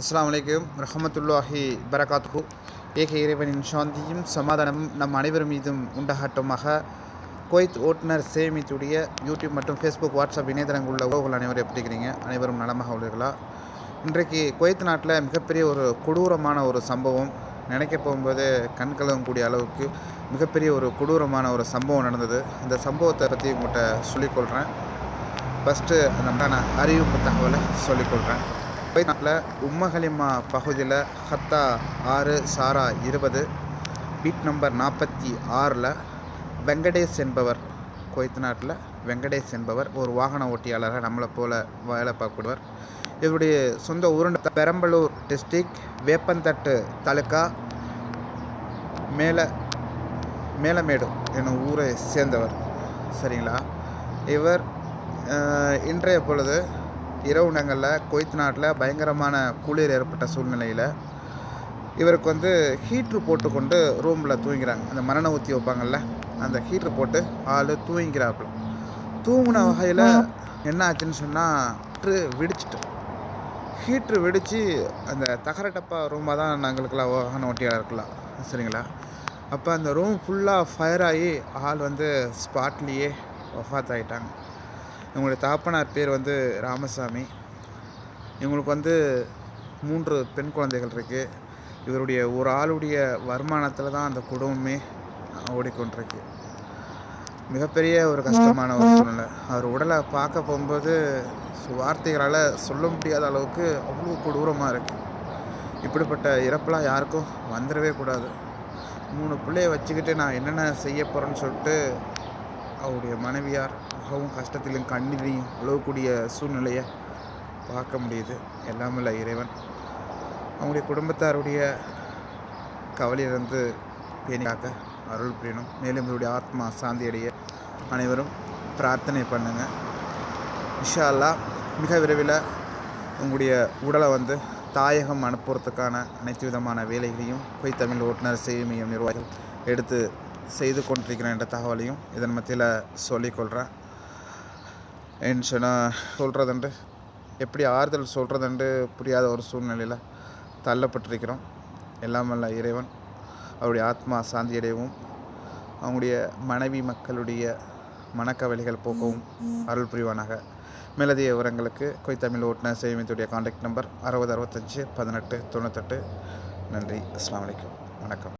அஸ்லாம் வலைக்கம் ரஹமத்துல்லாஹி பரகாத்ஹூ ஏக இறைவனின் சாந்தியும் சமாதானமும் நம் அனைவரும் மீதும் உண்டாகட்டுமாக. குவைத் ஓட்டுநர் சேமித்துடைய யூடியூப் மற்றும் ஃபேஸ்புக் வாட்ஸ்அப் இணையதளங்கள் உள்ள உறவுகள் அனைவரும் எப்படி இருக்கிறீங்க? அனைவரும் நலமாக உள்ளீர்களா? இன்றைக்கு குவைத் நாட்டில் மிகப்பெரிய ஒரு கொடூரமான ஒரு சம்பவம் நினைக்க போகும்போது கண்கலங்கக்கூடிய அளவுக்கு மிகப்பெரிய ஒரு கொடூரமான ஒரு சம்பவம் நடந்தது. அந்த சம்பவத்தை பற்றி உங்கள்கிட்ட சொல்லிக்கொள்கிறேன் ஃபஸ்ட்டு அந்த அறிவிப்பு தகவலை சொல்லிக்கொள்கிறேன் நாட்டில் உம்மஹலிமா பகுதியில் ஹத்தா ஆறு சாரா இருபது வீட் நம்பர் நாற்பத்தி ஆறில் வெங்கடேஷ் என்பவர் குவைத் நாட்டில் வெங்கடேஷ் என்பவர் ஒரு வாகன ஓட்டியாளராக நம்மளை போல் வேலை பார்க்கக்கூடியவர் இவருடைய சொந்த ஊருண்ட பெரம்பலூர் டிஸ்ட்ரிக் வேப்பந்தட்டு தாலுக்கா மேல மேலமேடு என்னும் ஊரை சேர்ந்தவர். சரிங்களா? இவர் இன்றைய பொழுது இரவு நேரங்களில் குவைத் நாட்டில் பயங்கரமான குளிர் ஏற்பட்ட சூழ்நிலையில் இவருக்கு வந்து ஹீட்ரு போட்டுக்கொண்டு ரூமில் தூங்கிறாங்க அந்த மரண ஊற்றி வைப்பாங்கல்ல அந்த ஹீட்ரு போட்டு ஆள் தூங்கிக்கிறாப்புல. தூங்கின வகையில் என்ன ஆச்சுன்னு சொன்னால் ஹீட்ரு வெடிச்சிட்டு. ஹீட்ரு வெடித்து அந்த தகர டப்பா ரூமாக தான் நாங்களுக்கெல்லாம் வாகன ஓட்டியாக இருக்கலாம். சரிங்களா? அப்போ அந்த ரூம் ஃபுல்லாக ஃபயர் ஆகி ஆள் வந்து ஸ்பாட்லேயே ஒஃபாத் ஆகிட்டாங்க இவங்களுடைய தாப்பனார் பேர் வந்து ராமசாமி. இவங்களுக்கு வந்து மூன்று பெண் குழந்தைகள் இருக்குது இவருடைய ஒரு ஆளுடைய வருமானத்தில் தான் அந்த குடும்பமே ஓடிக்கொண்டிருக்கு. மிகப்பெரிய ஒரு கஷ்டமான ஒரு சூழ்நிலை. அவர் உடலை பார்க்க போகும்போது சு- வார்த்தைகளால் சொல்ல முடியாத அளவுக்கு அவ்வளோ கொடூரமாக இருக்குது இப்படிப்பட்ட இறப்பெல்லாம் யாருக்கும் வந்துடவே கூடாது. மூணு பிள்ளைய வச்சுக்கிட்டு நான் என்னென்ன செய்ய போகிறேன்னு சொல்லிட்டு அவருடைய மனைவியார் மிகவும் கஷ்டத்திலும் கண்ணீரையும் அழுகக்கூடிய சூழ்நிலையை பார்க்க முடியுது. எல்லாமல்ல இறைவன். அவங்களுடைய குடும்பத்தாருடைய கவலையிலிருந்து பேணியாக்க அருள் புரியணும். மேலும் இவருடைய ஆத்மா சாந்தியடைய அனைவரும் பிரார்த்தனை பண்ணுங்க. இன்ஷா அல்லாஹ் மிக விரைவில் உங்களுடைய உடலை வந்து தாயகம் அனுப்புறதுக்கான அனைத்து விதமான வேலைகளையும் போய் தமிழ் ஓட்டுநர் சேமியம் நிர்வாகிகள் எடுத்து செய்து கொண்டிருக்கிறேன் என்ற தகவலையும் இதன் மத்தியில் சொல்லிக்கொள்கிறேன் ஏன்னு சொன்னால் சொல்கிறதுண்டு எப்படி ஆறுதல் சொல்கிறதுண்டு புரியாத ஒரு சூழ்நிலையில் தள்ளப்பட்டிருக்கிறோம். எல்லாம் வல்ல இறைவன் அவருடைய ஆத்மா சாந்தியடையவும் அவங்களுடைய மனைவி மக்களுடைய மனக்கவலைகள் போக்கவும் அருள் புரிவானாக. மேலதிக விவரங்களுக்கு கொய் தமிழ் ஓட்டுநர் சேமித்துடைய காண்டாக்ட் நம்பர் அறுபது அறுபத்தஞ்சு பதினெட்டு தொண்ணூத்தெட்டு. நன்றி. அஸ்லாம் வலைக்கம் வணக்கம்.